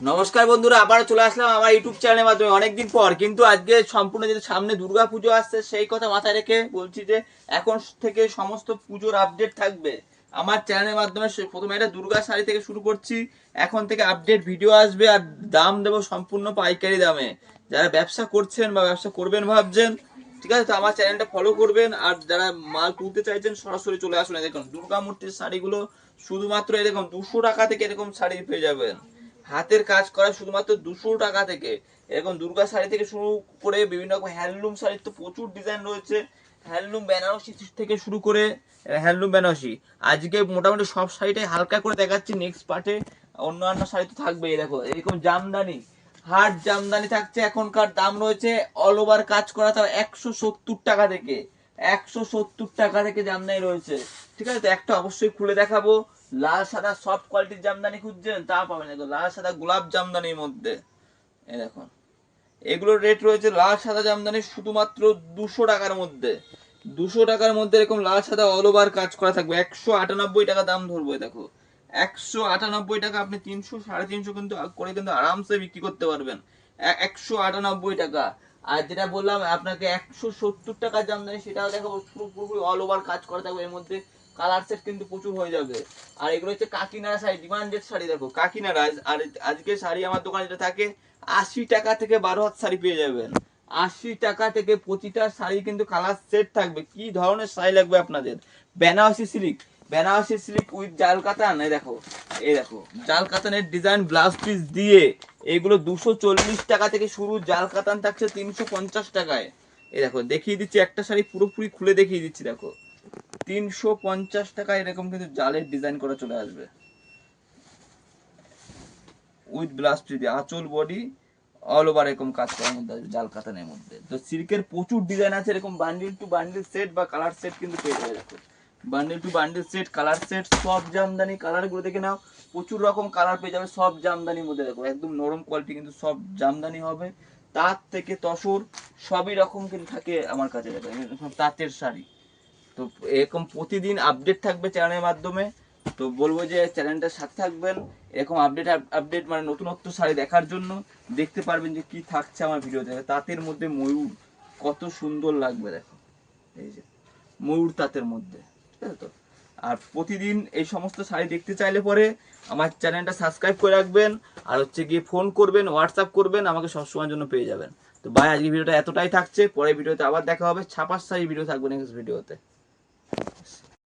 নমস্কার বন্ধুরা আবার চলে আসলাম আমার ইউটিউব চ্যানেলের মাধ্যমে। অনেকদিন পর, কিন্তু আজকে সম্পূর্ণ যেহেতু সামনে দুর্গা পুজো আসছে, সেই কথা মাথায় রেখে বলছি যে এখন থেকে সমস্ত পুজোর আপডেট থাকবে। আমার চ্যানেলের মাধ্যমে প্রথমে একটা দুর্গা শাড়ি থেকে শুরু করছি। এখন থেকে আপডেট ভিডিও আসবে আর দাম দেবো সম্পূর্ণ পাইকারি দামে। যারা ব্যবসা করছেন বা ব্যবসা করবেন ভাবছেন, ঠিক আছে, তো আমার চ্যানেলটা ফলো করবেন। আর যারা মাল তুলতে চাইছেন, সরাসরি চলে আসুন। দেখুন, দুর্গা মূর্তির শাড়িগুলো শুধুমাত্র এরকম দুশো টাকা থেকে এরকম শাড়ি পেয়ে যাবেন। হাতের কাজ করা শুধুমাত্র দুশো টাকা থেকে। এরকম দুর্গা শাড়ি থেকে শুরু করে বিভিন্ন রকম হ্যান্ডলুম শাড়ির তো প্রচুর ডিজাইন রয়েছে। হ্যান্ডলুম বেনারসি থেকে শুরু করে হ্যান্ডলুম বেনারসি। আজকে মোটামুটি সব শাড়িটাই হালকা করে দেখাচ্ছি নেক্সট পার্টে অন্যান্য শাড়ি তো থাকবেই দেখো, এরকম জামদানি। হাট জামদানি থাকছে, এখনকার দাম রয়েছে অল ওভার কাজ করা তাও একশো সত্তর টাকা থেকে। একশো সত্তর টাকা থেকে জামদানি রয়েছে। ঠিক আছে, তো একটা অবশ্যই খুলে দেখাবো। লাল সাদা সফট কোয়ালিটির জামদানি খুঁজছেন, তা পাবেন লাল সাদা গোলাপ জামদানির মধ্যে। এই দেখুন। এগুলোর রেট রয়েছে লাল সাদা জামদানি শুধুমাত্র দুশো টাকার মধ্যে। দুশো টাকার মধ্যে এরকম লাল সাদা অল ওভার কাজ করা থাকবে। একশো আটানব্বই টাকা দাম ধরবো দেখো। একশো আটানব্বই টাকা আপনি তিনশো, সাড়ে তিনশো কিন্তু, করে কিন্তু আরামসে বিক্রি করতে পারবেন। একশো আটানব্বই টাকা। আর যেটা বললাম, আপনাকে একশো সত্তর টাকার জামদানি, সেটাও দেখো পুরো পুরোপুরি অল ওভার কাজ করা থাকবে। এর মধ্যে কালার সেট কিন্তু প্রচুর হয়ে যাবে। আর এগুলো হচ্ছে কাকিনাড়া শাড়ি ডিমান্ডেড শাড়ি দেখো, কাকিনাড়া। আর আজকে শাড়ি আমার দোকানে যেটা থাকে, আশি টাকা থেকে বারো হাত শাড়ি পেয়ে যাবেন। আশি টাকা থেকে প্রতিটা শাড়ি কিন্তু কালার সেট থাকবে। কি ধরনের শাড়ি লাগবে আপনাদের? Banarasi silk Banarasi silk with জাল কাতান এই দেখো এই দেখো জাল কাতানের ডিজাইন ব্লাউজ পিস দিয়ে এগুলো দুশো চল্লিশ টাকা থেকে শুরু জাল কাতান থাকছে তিনশো পঞ্চাশ টাকায়। এই দেখো, দেখিয়ে দিচ্ছি, একটা শাড়ি পুরোপুরি খুলে দেখিয়ে দিচ্ছি, দেখো। তিনশো পঞ্চাশ টাকা এরকম কিন্তু জালের ডিজাইন করে চলে আসবে। উইথ পিস দিয়ে আঁচল বডি অল ওভার এরকম কাজ করার মধ্যে আসবে, জাল কাতানের মধ্যে। তো সিল্কের প্রচুর ডিজাইন আছে, এরকম বান্ডিল টু বান্ডিল সেট বা কালার সেট কিন্তু পেয়ে যাবে bundle to bundle set colour set সব জামদানি কালারগুলো দেখে নাও, প্রচুর রকম কালার পেয়ে যাবে সব জামদানির মধ্যে, দেখো, একদম নরম কোয়ালিটি কিন্তু সব জামদানি হবে। তার থেকে তসর সবই রকম কিন্তু থাকে আমার কাছে, দেখো তাঁতের শাড়ি। তো এরকম প্রতিদিন আপডেট থাকবে চ্যানেলের মাধ্যমে। তো বলব যে চ্যানেলটার সাথে থাকবেন। এরকম আপডেট আপডেট মানে নতুনত্ব শাড়ি দেখার জন্য দেখতে পারবেন যে কি থাকছে আমার ভিডিও ভিডিওতে। তাঁতের মধ্যে ময়ূর কত সুন্দর লাগবে দেখো। এই যে, ময়ূর তাঁতের মধ্যে, ঠিক আছে তো? আর প্রতিদিন এই সমস্ত শাড়ি দেখতে চাইলে পরে আমার চ্যানেলটা সাবস্ক্রাইব করে রাখবেন। আর হচ্ছে গিয়ে ফোন করবেন হোয়াটসঅ্যাপ করবেন, আমাকে সবসময়ের জন্য পেয়ে যাবেন। তো ভাই, আজকে ভিডিওটা এতটাই থাকছে। পরের ভিডিওতে আবার দেখা হবে। ছাপার শাড়ি ভিডিও থাকবে নেক্সট ভিডিওতে